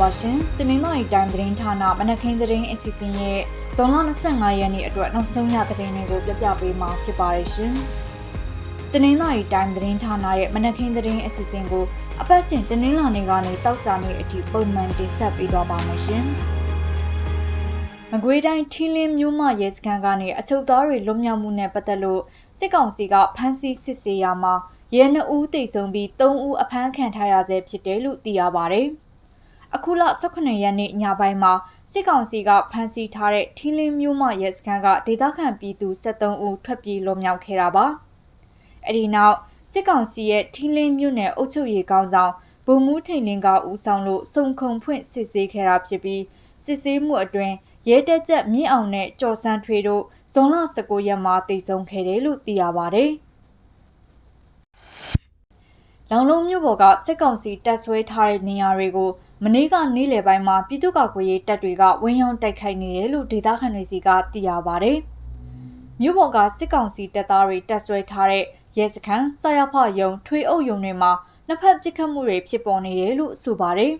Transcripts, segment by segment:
ပါရှင်။တင်းနှင်းတော်တိုင်းသတင်းဌာနမနက်ခင်းသတင်းအစီအစဉ်ရဲ့ဇွန်လ25ရက်နေ့အတွက်နောက်ဆုံးရသတင်းတွေကိုပြပြပေးမှာဖြစ်ပါတယ်ရှင်။တင်းနှင်းတော်တိုင်းသတင်းဌာနရဲ့မနက်ခင်းသတင်းအစီအစဉ်ကိုအပတ်စဉ်တင်းနှင်းလာနေကနေတောက်ကြနေအထိပုံမှန်တင်ဆက်ပေးသွားပါမယ်ရှင်။မကွေးတိုင်းထီလင်းမြို့မရဲစခန်းကနေအချုပ်သားတွေလွတ်မြောက်မှုနဲ့ပတ်သက်လို့စစ်ကောင်စီကဖမ်းဆီးစစ်ဆေးရမှာရဲနှဦးတိတ်ဆုံးပြီး3ဦးအဖမ်းခံထားရဆဲဖြစ်တယ်လို့သိရပါဗျ။ အခုလ18ရက်နေ့ညပိုင်းမှာစစ်ကောင်စီကဖမ်းဆီးထားတဲ့ထင်းလင်းမျိုးမရဲစခန်းကဒေသခံပြည်သူ73ဦးထွက်ပြေးလွတ်မြောက်ခဲ့တာပါ။အဲဒီနောက်စစ်ကောင်စီရဲ့ထင်းလင်းမြို့နယ်အုပ်ချုပ်ရေးကောင်ဆောင်ဗိုလ်မှူးထိန်လင်းကဦးဆောင်လို့စုံခုံဖွင့်စစ်ဆေးခဲ့တာဖြစ်ပြီးစစ်ဆေးမှုအတွင်းရဲတက်ချက်မြင့်အောင်နဲ့ကြော်စန်းထွေတို့ဇွန်လ19ရက်မှာတည်ဆုံခဲ့တယ်လို့သိရပါဗျ။ လောင်လုံးမြို့ပေါ်ကစစ်ကောင်စီတပ်ဆွဲထားတဲ့နေရာတွေကိုမနေ့ကနေ့လယ်ပိုင်းမှာပြည်သူ့ကာကွယ်ရေးတပ်တွေကဝင်းရောက်တိုက်ခိုက်နေတယ်လို့ဒေသခံတွေစီကသိရပါဗျ။မြို့ပေါ်ကစစ်ကောင်စီတပ်သားတွေတပ်ဆွဲထားတဲ့ရဲစခန်းဆရာဖယုံထွေအုပ်ယုံတွေမှာနှစ်ဖက်ပစ်ခတ်မှုတွေဖြစ်ပေါ်နေတယ်လို့ဆိုပါတယ်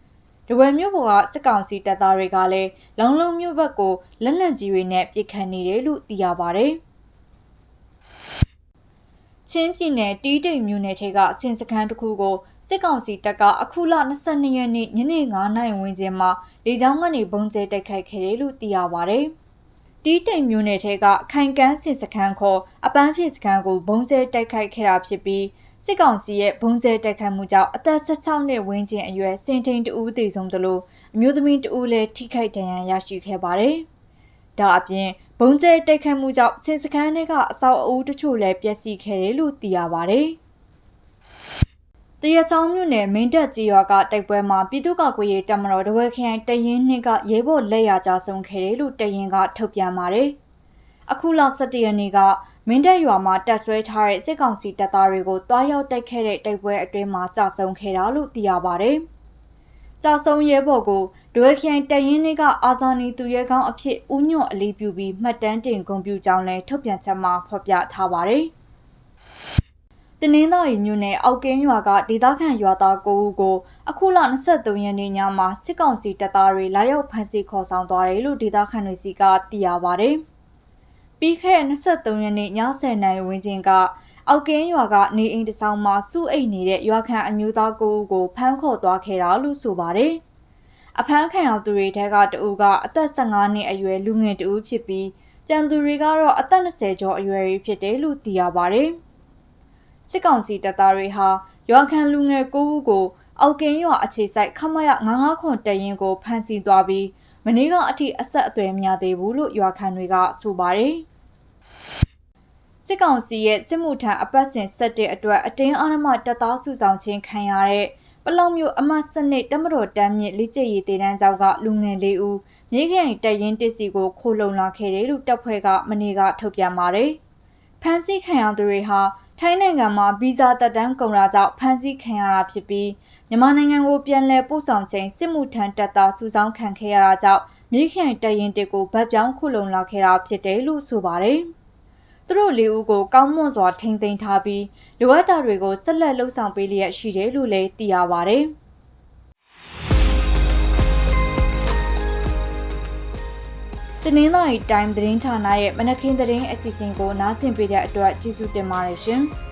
။ဒဝယ်မြို့ပေါ်ကစစ်ကောင်စီတပ်သားတွေကလည်းလောင်လုံးမြို့ဘက်ကိုလက်နက်ကြီးတွေနဲ့ပစ်ခတ်နေတယ်လို့သိရပါဗျ။ ချင်းပြည်နယ်တီးတိမ်မြို့နယ်ထဲကစင်စခန်းတစ်ခုကိုစစ်ကောင်စီတပ်ကအခုလ22ရက်နေ့ညနေ9:00နာရီဝန်းကျင်မှာလေကြောင်းကနေပုံကျဲတိုက်ခိုက်ခဲ့တယ်လို့သိရပါဗျ။တီးတိမ်မြို့နယ်ထဲကခိုင်ကန်းစင်စခန်းခေါ်အပန်းဖြစ်စခန်းကိုပုံကျဲတိုက်ခိုက်ခဲ့တာဖြစ်ပြီးစစ်ကောင်စီရဲ့ဘုံကျဲတိုက်ခိုက်မှုကြောင့်အသက်16နှစ်ဝန်းကျင်အရွယ်စင်ထိန်တဦးသေဆုံးသလိုအမျိုးသမီးတဦးလည်းထိခိုက်ဒဏ်ရာရရှိခဲ့ပါတယ်။ ဒါအပြင်ဘုံကျဲတိုက်ခတ်မှုကြောင့်စင်စခန်းတွေကအဆောက်အဦတချို့လည်းပျက်စီးခဲ့တယ်လို့သိရပါဗျ။တရချောင်းမြို့နယ်မင်းတပ်ကြီးရွာကတိုက်ပွဲမှာပြည်သူ့ကာကွယ်ရေးတပ်မတော်တဝဲခရိုင်တရင်နှင့်ကရဲဘော်လက်ရကြဆုံးခဲ့တယ်လို့တရင်ကထုတ်ပြန်ပါတယ်။အခုလ17ရက်နေ့ကမင်းတပ်ရွာမှာတပ်ဆွဲထားတဲ့စစ်ကောင်စီတပ်သားတွေကိုတွားရောက်တိုက်ခဲ့တဲ့တိုက်ပွဲအတွင်းမှာကြာဆုံးခဲ့တာလို့သိရပါတယ်။ ကြာဆုံးရဲဘော်ကိုဒွေခိုင်တရင်တွေကအာဇာနည်သူရဲကောင်းအဖြစ်ဦးညွန့်အလေးပြုပြီးမှတ်တမ်းတင်ဂုဏ်ပြုကြောင်းလည်းထုတ်ပြန်ချက်မှာဖော်ပြထားပါတယ်။တနင်္သာရီမြို့နယ်အောက်ကင်းရွာကဒေသခံရွာသား9ဦးကိုအခုလ23ရက်နေ့ညမှာစစ်ကောင်စီတပ်သားတွေလာရောက်ဖမ်းဆီးခေါ်ဆောင်သွားတယ်လို့ဒေသခံတွေစီကသိရပါဗျ။ပြီးခဲ့တဲ့23ရက်နေ့ည10:00နာရီဝန်းကျင်က အောက်ကင်းရွာကနေအိမ်တဆောင်မှာစုအိတ်နေတဲ့ရွာခံအမျိုးသား9ဦးကိုဖမ်းခေါ်သွားခဲ့တာလို့ဆိုပါတယ်။အဖမ်းခံရသူတွေထဲကတဦးကအသက်15နှစ်အရွယ်လူငယ်တဦးဖြစ်ပြီးကြံသူတွေကတော့အသက်20ကျော်အရွယ်တွေဖြစ်တယ်လို့သိရပါတယ်။စစ်ကောင်စီတပ်သားတွေဟာရွာခံလူငယ်9ဦးကိုအောက်ကင်းရွာအခြေစိုက်ခမရ99ခွန်တရင်ကိုဖမ်းဆီးသွားပြီးမနေ့ကအထိအဆက်အသွယ်မရသေးဘူးလို့ရွာခံတွေကဆိုပါတယ်။ စစ်ကောင်စီရဲ့စစ်မှုထမ်းအပတ်စဉ်ဆက်တဲ့အတွက်အတင်းအဓမ္မတပ်သားစုဆောင်ခြင်းခံရတဲ့ပလောင်မြို့အမတ်စနစ်တမတော်တမ်းမြင့်လိကျရည်တေတန်းကျောင်းကလူငယ်လေးဦးမြေခိုင်တရင်တစ်စီကိုခိုလုံလာခဲ့တယ်လို့တပ်ဖွဲ့ကမနေ့ကထုတ်ပြန်ပါတယ်။ဖမ်းဆီးခံရသူတွေဟာထိုင်းနိုင်ငံမှာဗီဇာတက်တန်းကုန်တာကြောင့်ဖမ်းဆီးခံရတာဖြစ်ပြီးမြန်မာနိုင်ငံကိုပြန်လည်ပို့ဆောင်ချိန်စစ်မှုထမ်းတပ်သားစုဆောင်းခံခဲ့ရတာကြောင့်မြေခိုင်တရင်တစ်ကိုဗတ်ပြောင်းခိုလုံလာခဲ့တာဖြစ်တယ်လို့ဆိုပါတယ်။ သူတို့လေးဦးကိုကောင်းမွန်စွာထိန်းသိမ်းထားပြီးလိုအပ်တာတွေကိုဆက်လက်လှုပ်ဆောင်ပေးလျက်ရှိတယ်လို့လည်းသိရပါဗျ။တနင်္လာရီတိုင်းသတင်းဌာနရဲ့မနက်ခင်းသတင်းအစီအစဉ်ကိုနားဆင်ပေးတဲ့အတွက်ကျေးဇူးတင်ပါတယ်ရှင်။